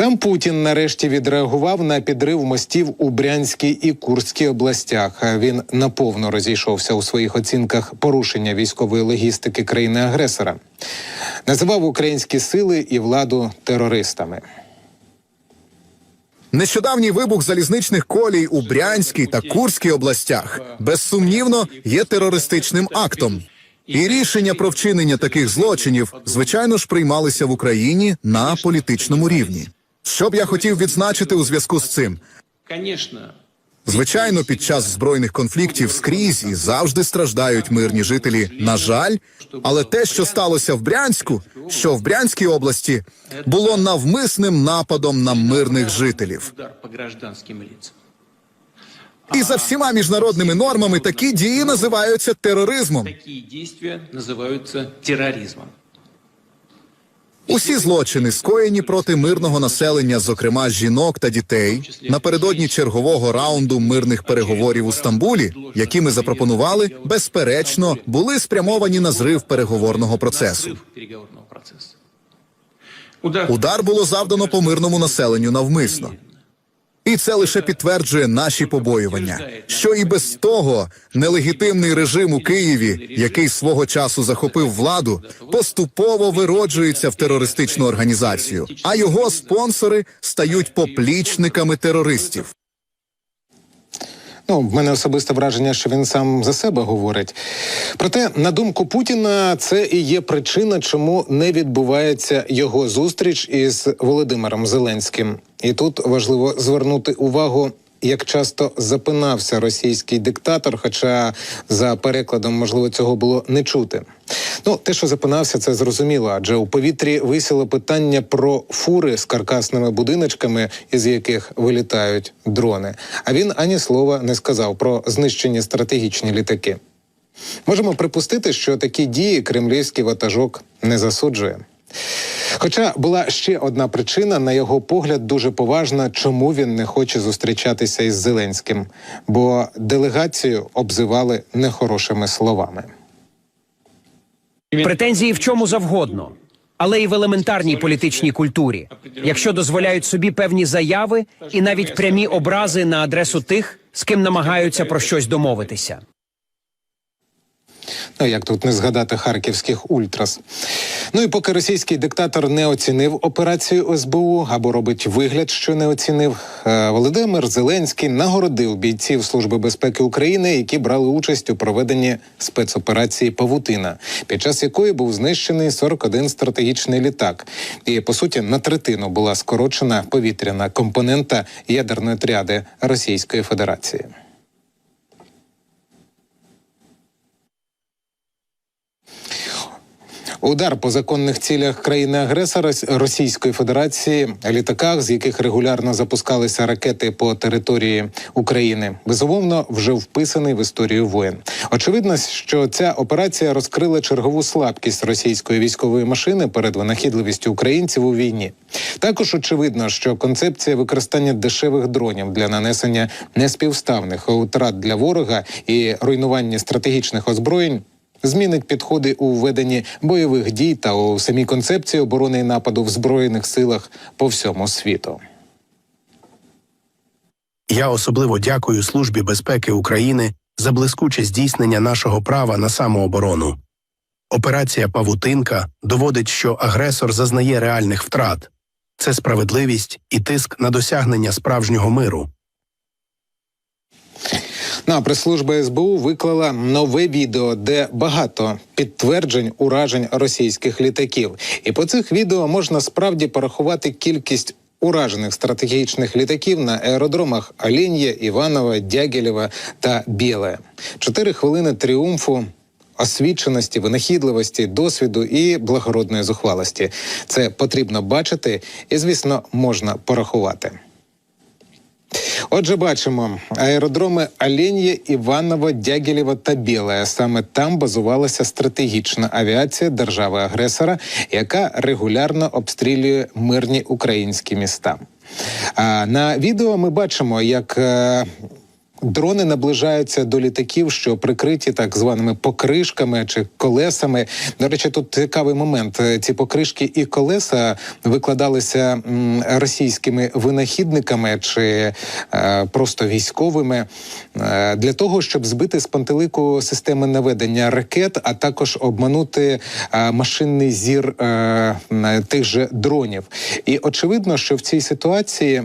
Сам Путін нарешті відреагував на підрив мостів у Брянській і Курській областях. Він наповно розійшовся у своїх оцінках порушення військової логістики країни-агресора. Називав українські сили і владу терористами. Нещодавній вибух залізничних колій у Брянській та Курській областях безсумнівно є терористичним актом. І рішення про вчинення таких злочинів, звичайно ж, приймалися в Україні на політичному рівні. Що б я хотів відзначити у зв'язку з цим? Звичайно, під час збройних конфліктів скрізь і завжди страждають мирні жителі. На жаль, але те, що сталося в Брянську, що в Брянській області, було навмисним нападом на мирних жителів. І за всіма міжнародними нормами такі дії називаються тероризмом. Такие действия называются терроризмом. Усі злочини, скоєні проти мирного населення, зокрема жінок та дітей, напередодні чергового раунду мирних переговорів у Стамбулі, які ми запропонували, безперечно були спрямовані на зрив переговорного процесу. Удар було завдано по мирному населенню навмисно. І це лише підтверджує наші побоювання, що і без того нелегітимний режим у Києві, який свого часу захопив владу, поступово вироджується в терористичну організацію, а його спонсори стають поплічниками терористів. Ну, в мене особисте враження, що він сам за себе говорить. Проте, на думку Путіна, це і є причина, чому не відбувається його зустріч із Володимиром Зеленським. І тут важливо звернути увагу. Як часто запинався російський диктатор, хоча за перекладом можливо цього було не чути. Ну, те, що запинався, це зрозуміло, адже у повітрі висіло питання про фури з каркасними будиночками, із яких вилітають дрони. А він ані слова не сказав про знищені стратегічні літаки. Можемо припустити, що такі дії кремлівський ватажок не засуджує. Хоча була ще одна причина, на його погляд, дуже поважна, чому він не хоче зустрічатися із Зеленським, бо делегацію обзивали нехорошими словами. Претензії в чому завгодно, але і в елементарній політичній культурі, якщо дозволяють собі певні заяви і навіть прямі образи на адресу тих, з ким намагаються про щось домовитися. Як тут не згадати харківських ультрас. Ну і поки російський диктатор не оцінив операцію СБУ або робить вигляд, що не оцінив, е, Володимир Зеленський нагородив бійців Служби безпеки України, які брали участь у проведенні спецоперації Павутина, під час якої був знищений 41 стратегічний літак. І по суті на третину була скорочена повітряна компонента ядерної тряди Російської Федерації. Удар по законних цілях країни-агресора Російської Федерації, літаках, з яких регулярно запускалися ракети по території України, безумовно вже вписаний в історію воєн. Очевидно, що ця операція розкрила чергову слабкість російської військової машини перед винахідливістю українців у війні. Також очевидно, що концепція використання дешевих дронів для нанесення неспівставних утрат для ворога і руйнування стратегічних озброєнь змінить підходи у веденні бойових дій та у самій концепції оборони і нападу в збройних силах по всьому світу. Я особливо дякую Службі безпеки України за блискуче здійснення нашого права на самооборону. Операція Павутинка доводить, що агресор зазнає реальних втрат. Це справедливість і тиск на досягнення справжнього миру. Ну, а прес-служба СБУ виклала нове відео, де багато підтверджень уражень російських літаків. І по цих відео можна справді порахувати кількість. Уражених стратегічних літаків на аеродромах Оленє, Іванова, Дягілєва та Біле. Чотири хвилини тріумфу освіченості, винахідливості, досвіду і благородної зухвалості. Це потрібно бачити, і звісно, можна порахувати. Отже, бачимо аеродроми Оленє, Іваново, Дягілєво та Біле. Саме там базувалася стратегічна авіація держави-агресора, яка регулярно обстрілює мирні українські міста. На відео ми бачимо, як е, Дрони наближаються до літаків, що прикриті так званими покришками чи колесами. До речі, тут цікавий момент. Ці покришки і колеса викладалися російськими винахідниками чи е, просто військовими е, для того, щоб збити з пантелику системи наведення ракет, а також обманути е, машинний зір тих же дронів. І очевидно, що в цій ситуації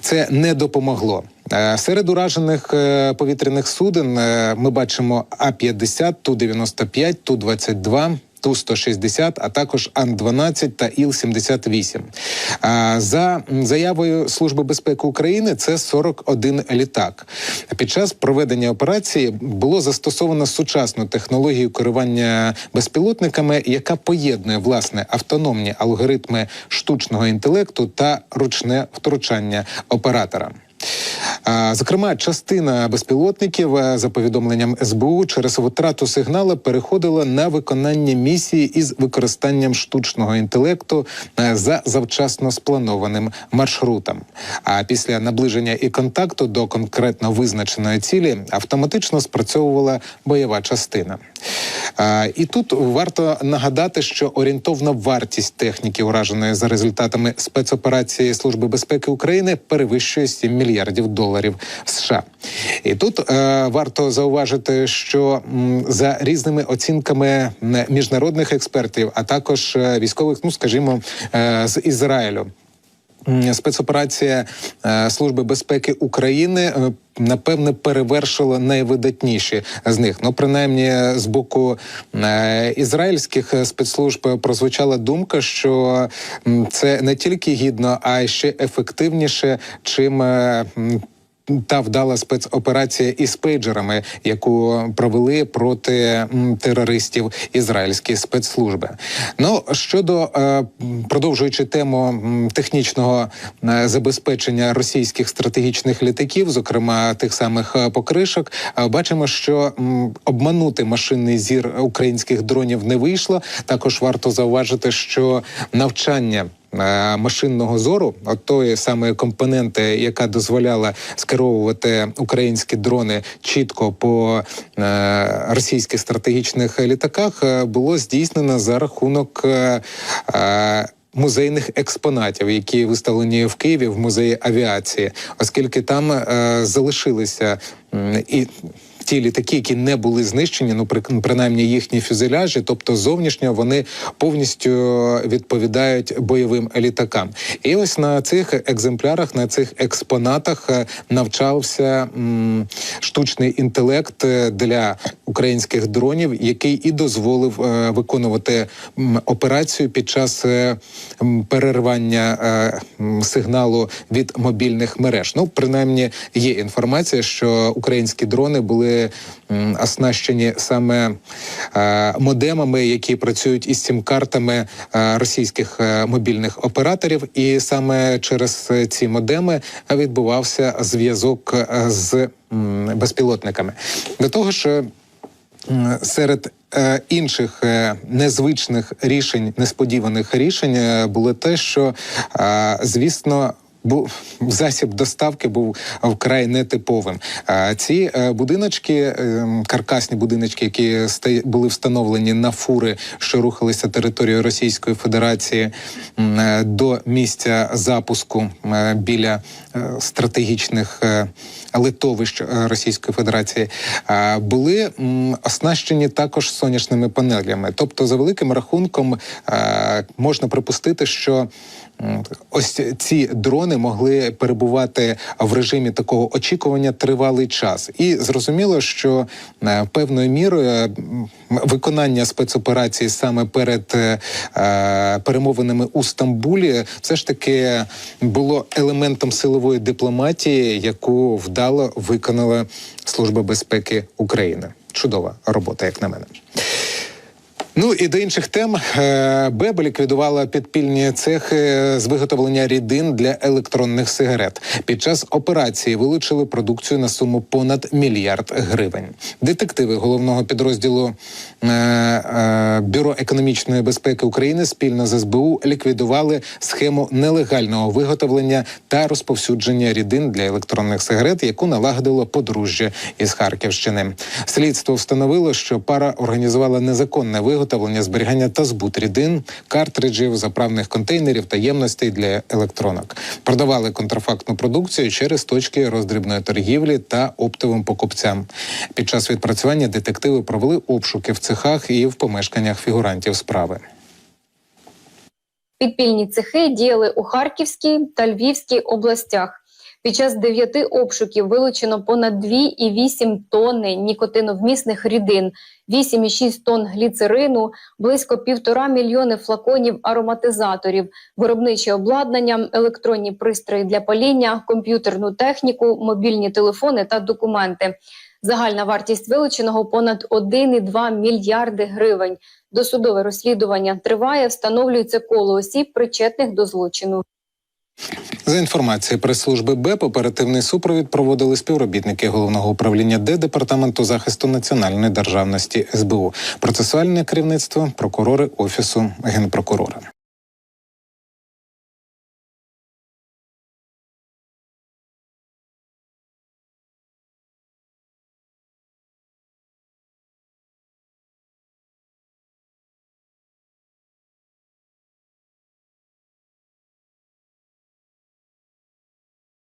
це не допомогло. Е, Серед уражених е, повітряних суден е, ми бачимо А-50, Ту-95, Ту-22, Ту-160, а також Ан-12 та Іл-78. А, За заявою Служби безпеки України це 41 літак. Під час проведення операції було застосовано сучасну технологію керування безпілотниками, яка поєднує власне автономні алгоритми штучного інтелекту та ручне втручання оператора. Зокрема, частина безпілотників, е, за повідомленням СБУ, через втрату сигналу переходила на виконання місії із використанням штучного інтелекту е, за завчасно спланованим маршрутом. А після наближення і контакту до конкретно визначеної цілі автоматично спрацьовувала бойова частина. І тут варто нагадати, що орієнтовна вартість техніки, ураженої за результатами спецоперації Служби безпеки України, перевищує 7 мільярдів доларів США. І тут е, варто зауважити, що за різними оцінками міжнародних експертів, а також е, військових, ну скажімо, е, з Ізраїлю. Спецоперація е, Служби безпеки України е, напевне перевершила найвидатніші з них. Ну, принаймні, з боку е, ізраїльських спецслужб прозвучала думка, що це не тільки гідно, а й ще ефективніше, чим. Та вдала спецоперація із пейджерами, яку провели проти терористів ізраїльські спецслужби. Ну щодо е, продовжуючи тему технічного е, забезпечення російських стратегічних літаків, зокрема тих самих е, покришок, бачимо, що обманути машинний зір українських дронів не вийшло. Також варто зауважити, що навчання машинного зору, от тої самої компоненти, яка дозволяла скеровувати українські дрони чітко по е, російських стратегічних літаках, е, було здійснено за рахунок. Е, е, Музейних експонатів, які виставлені в Києві в музеї авіації, оскільки там е, залишилися м, і ті літаки, які не були знищені, ну при, принаймні їхні фюзеляжі, тобто зовнішньо вони повністю відповідають бойовим літакам. І ось на цих екземплярах, на цих експонатах е, навчався м, штучний інтелект е, для українських дронів, який і дозволив е, виконувати м, операцію під час е, м, перервання е, сигналу від мобільних мереж. Ну, принаймні, є інформація, що українські дрони були оснащені саме е, модемами, які працюють із сім-картами е, російських е, мобільних операторів, і саме через ці модеми відбувався зв'язок з безпілотниками. До того ж. Серед інших незвичних рішень, несподіваних рішень було те, що звісно. Бу засіб доставки був вкрай нетиповим. Ці е, будиночки, е, каркасні будиночки, які були встановлені на фури, що рухалися територією Російської Федерації е, до місця запуску е, біля е, стратегічних е, литовищ е, Російської Федерації, е, були оснащені також сонячними панелями. Тобто, за великим рахунком, е, можна припустити, що ось ці дрони могли перебувати в режимі такого очікування тривалий час, і зрозуміло, що е, певною мірою е, виконання спецоперації саме перед е, перемовинами у Стамбулі, все ж таки було елементом силової дипломатії, яку вдало виконала Служба безпеки України. Чудова робота, як на мене. Ну і до інших тем Е, Беба ліквідувала підпільні цехи з виготовлення рідин для електронних сигарет. Під час операції вилучили продукцію на суму понад мільярд гривень. Детективи головного підрозділу е, е, Бюро економічної безпеки України спільно з СБУ ліквідували схему нелегального виготовлення та розповсюдження рідин для електронних сигарет, яку налагодило подружжя із Харківщини. Слідство встановило, що пара організувала незаконне виготовлення, зберігання та збут рідин, картриджів, заправних контейнерів та ємностей для електронок. Продавали контрафактну продукцію через точки роздрібної торгівлі та оптовим покупцям. Під час відпрацювання детективи провели обшуки в цехах і в помешканнях фігурантів справи. Підпільні цехи діяли у Харківській та Львівській областях. Під час дев'яти обшуків вилучено понад 2,8 тонни нікотиновмісних рідин, 8,6 тонн гліцерину, близько півтора мільйони флаконів ароматизаторів, виробниче обладнання, електронні пристрої для паління, комп'ютерну техніку, мобільні телефони та документи. Загальна вартість вилученого понад 1,2 мільярди гривень. Досудове розслідування триває, встановлюється коло осіб, причетних до злочину. За інформацією прес-служби БЕП, оперативний супровід проводили співробітники головного управління Д департаменту захисту національної державності СБУ, процесуальне керівництво, прокурори офісу генпрокурора.